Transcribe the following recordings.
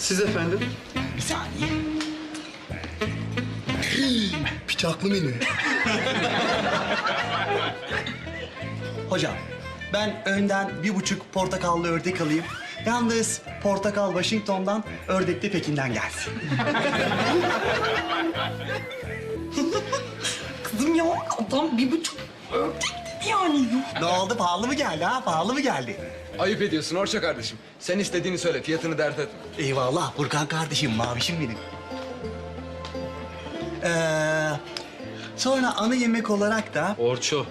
Siz efendim? Bir saniye. Bıçaklı menü. Hocam, ben önden bir buçuk portakallı ördek alayım. Yalnız portakal Washington'dan, ördek de Pekin'den gelsin. Kızım ya adam bir buçuk ördek yani. ne oldu, pahalı mı geldi ha? Pahalı mı geldi? Ayıp ediyorsun Orça kardeşim. Sen istediğini söyle, fiyatını dert etme. Eyvallah Burkan kardeşim, mavişim benim. Ee, sonra ana yemek olarak da Orço.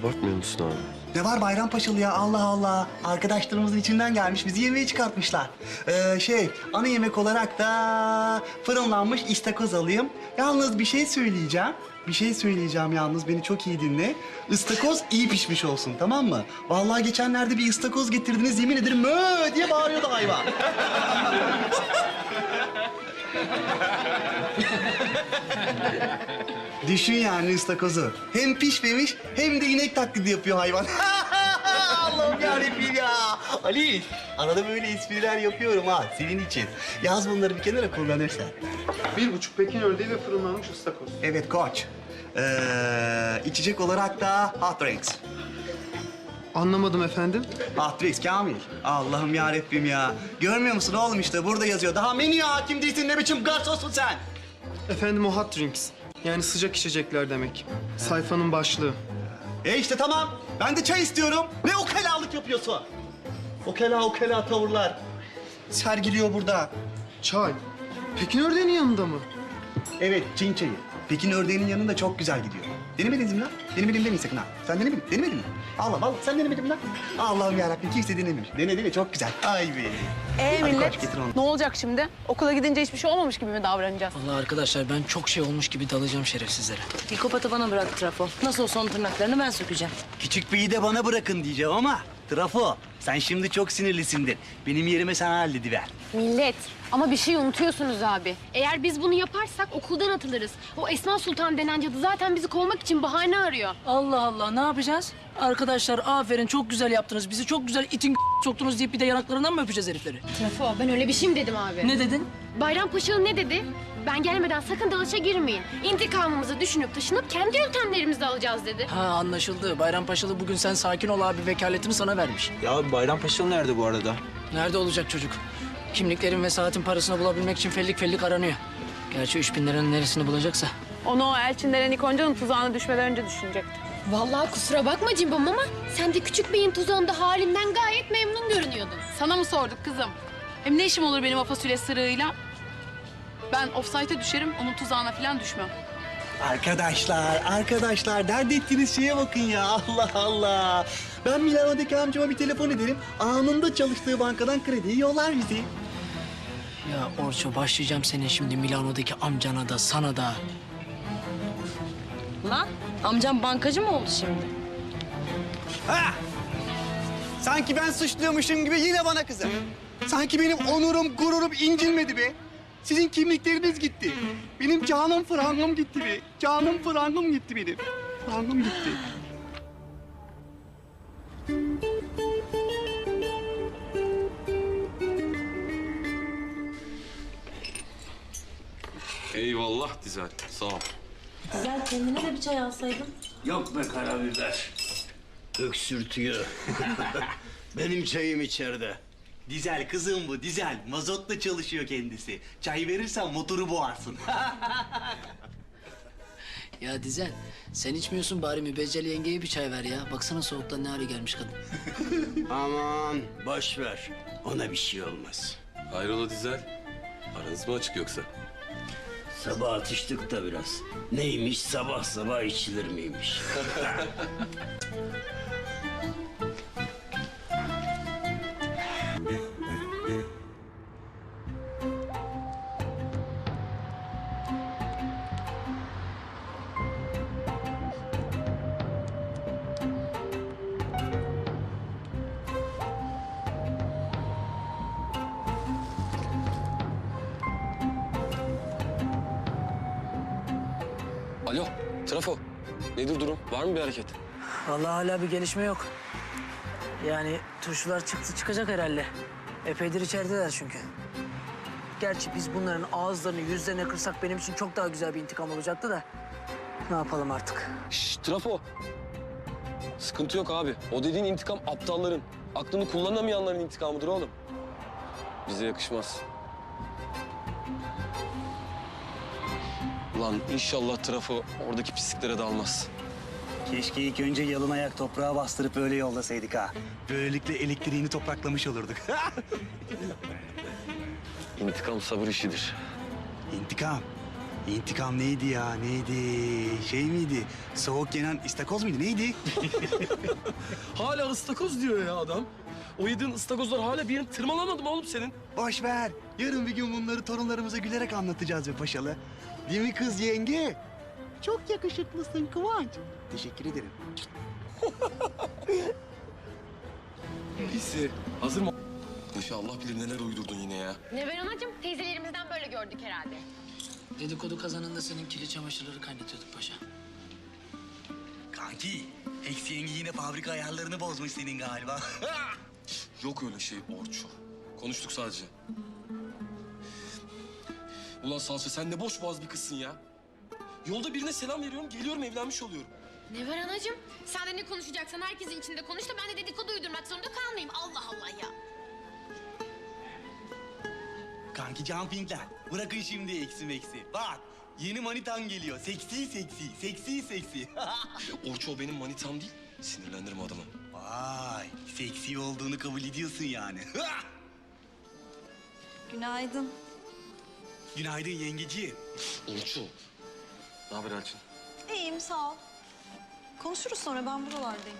Abartmıyor musun abi? Ne var Bayrampaşalı ya Allah Allah. Arkadaşlarımızın içinden gelmiş bizi yemeğe çıkartmışlar. Ee, şey ana yemek olarak da fırınlanmış istakoz alayım. Yalnız bir şey söyleyeceğim. Bir şey söyleyeceğim yalnız beni çok iyi dinle. Istakoz iyi pişmiş olsun tamam mı? Vallahi geçenlerde bir ıstakoz getirdiniz yemin ederim mö diye bağırıyordu hayvan. Düşün yani ıstakozu. Hem pişmemiş hem de inek taklidi yapıyor hayvan. Allah'ım yarabbim ya. Ali, arada böyle espriler yapıyorum ha senin için. Yaz bunları bir kenara kullanırsan. Bir buçuk Pekin ördeği ve fırınlanmış ıstakoz. Evet koç. Ee, içecek olarak da hot drinks. Anlamadım efendim. Hot drinks Kamil. Allah'ım yarabbim ya. Görmüyor musun oğlum işte burada yazıyor. Daha menüye hakim değilsin ne biçim garsonsun sen? Efendim o hot drinks. Yani sıcak içecekler demek. Sayfanın başlığı. E işte tamam. Ben de çay istiyorum. Ne ukalalık yapıyorsun? Ukala ukala tavırlar. Sergiliyor burada. Çay. Pekin ördeğinin yanında mı? Evet, Çin çayı. Pekin ördeğinin yanında çok güzel gidiyor. Denemediniz mi lan? Denemedim demeyin sakın ha. Sen denemedin, denemedin mi? Allah Allah, sen denemedin mi lan? Allah'ım yarabbim kimse denememiş. Dene dene çok güzel. Ay be. Ee Hadi millet koç, getir onu. ne olacak şimdi? Okula gidince hiçbir şey olmamış gibi mi davranacağız? Vallahi arkadaşlar ben çok şey olmuş gibi dalacağım şerefsizlere. Psikopatı bana bırak Trafo. Nasıl olsa onun tırnaklarını ben sökeceğim. Küçük beyi de bana bırakın diyeceğim ama... Trafo, sen şimdi çok sinirlisindir. Benim yerime sen hallediver. Millet ama bir şey unutuyorsunuz abi. Eğer biz bunu yaparsak okuldan atılırız. O Esma Sultan denen cadı zaten bizi kovmak için bahane arıyor. Allah Allah ne yapacağız? Arkadaşlar aferin çok güzel yaptınız. Bizi çok güzel itin soktunuz deyip bir de yanaklarından mı öpeceğiz herifleri? Trafo ben öyle bir şey mi dedim abi? Ne dedin? Bayrampaşalı ne dedi? Ben gelmeden sakın dalışa girmeyin. İntikamımızı düşünüp taşınıp kendi yöntemlerimizi alacağız dedi. Ha anlaşıldı. Bayrampaşalı bugün sen sakin ol abi vekaletini sana vermiş. Ya Bayrampaşalı nerede bu arada? Nerede olacak çocuk? Kimliklerin ve saatin parasını bulabilmek için fellik fellik aranıyor. Gerçi üç bin liranın neresini bulacaksa. Onu o Elçinlere Nikonca'nın tuzağına düşmeden önce düşünecekti. Vallahi kusura bakma Cimbom ama sen de küçük beyin tuzağında halinden gayet memnun görünüyordun. Sana mı sorduk kızım? Hem ne işim olur benim o fasulye sırığıyla? Ben offside'e düşerim, onun tuzağına falan düşmem. Arkadaşlar, arkadaşlar dert ettiğiniz şeye bakın ya. Allah Allah. Ben Milano'daki amcama bir telefon ederim. Anında çalıştığı bankadan krediyi yollar bizi. Ya Orço başlayacağım senin şimdi Milano'daki amcana da sana da. Lan amcam bankacı mı oldu şimdi? Ha! Sanki ben suçluyormuşum gibi yine bana kızım. Sanki benim onurum, gururum incinmedi be. Sizin kimlikleriniz gitti. Benim canım frangım gitti be. Canım frangım gitti benim. Frangım gitti. Eyvallah Dizel. Sağ ol. Güzel kendine de bir çay alsaydın. Yok be karabiber. Öksürtüyor. Benim çayım içeride. Dizel kızım bu, dizel. Mazotla çalışıyor kendisi. Çay verirsen motoru boğarsın. Ya Dizel sen içmiyorsun bari mübeccel yengeye bir çay ver ya. Baksana soğuktan ne hale gelmiş kadın. Aman boş ver. Ona bir şey olmaz. Hayrola Dizel? Aranız mı açık yoksa? Sabah atıştık da biraz. Neymiş sabah sabah içilir miymiş? Alo, Trafo. Nedir durum? Var mı bir hareket? Vallahi hala bir gelişme yok. Yani turşular çıktı çıkacak herhalde. Epeydir içerideler çünkü. Gerçi biz bunların ağızlarını yüzlerine kırsak benim için çok daha güzel bir intikam olacaktı da. Ne yapalım artık? Şşş trafo. Sıkıntı yok abi. O dediğin intikam aptalların, aklını kullanamayanların intikamıdır oğlum. Bize yakışmaz. Ulan inşallah trafo oradaki pisliklere dalmaz. Keşke ilk önce yalın ayak toprağa bastırıp öyle yollasaydık ha. Böylelikle elektriğini topraklamış olurduk. İntikam sabır işidir. İntikam. İntikam neydi ya neydi? Şey miydi? Soğuk yenen istakoz muydu neydi? Hala ıstakoz diyor ya adam. O yediğin ıstakozlar hala bir yerin tırmalamadı mı oğlum senin? Boş ver. Yarın bir gün bunları torunlarımıza gülerek anlatacağız be paşalı. Değil mi kız yenge? Çok yakışıklısın Kıvanç. Teşekkür ederim. Neyse. Hazır mı? İnşallah bilir neler uydurdun yine ya. Never Anacığım teyzelerimizden böyle gördük herhalde. Dedikodu kazanında senin kirli çamaşırları kaynatıyorduk paşa. Kanki, eksi yenge yine fabrika ayarlarını bozmuş senin galiba. Yok öyle şey Orço. Konuştuk sadece. Ulan Salça sen ne boş boğaz bir kızsın ya. Yolda birine selam veriyorum, geliyorum evlenmiş oluyorum. Never Anacığım sen de ne konuşacaksan herkesin içinde konuş da ben de dedikodu uydurmak zorunda kalmayayım. Allah Allah ya. Kanki jumpingler, bırakın şimdi eksi meksi. Bak, yeni manitan geliyor. Seksi seksi, seksi seksi. Orço benim manitam değil, sinirlendirme adamı. Vay, seksi olduğunu kabul ediyorsun yani. Günaydın. Günaydın yengeciğim. Orço. Ne haber Elçin? İyiyim sağ ol. Konuşuruz sonra ben buralardayım.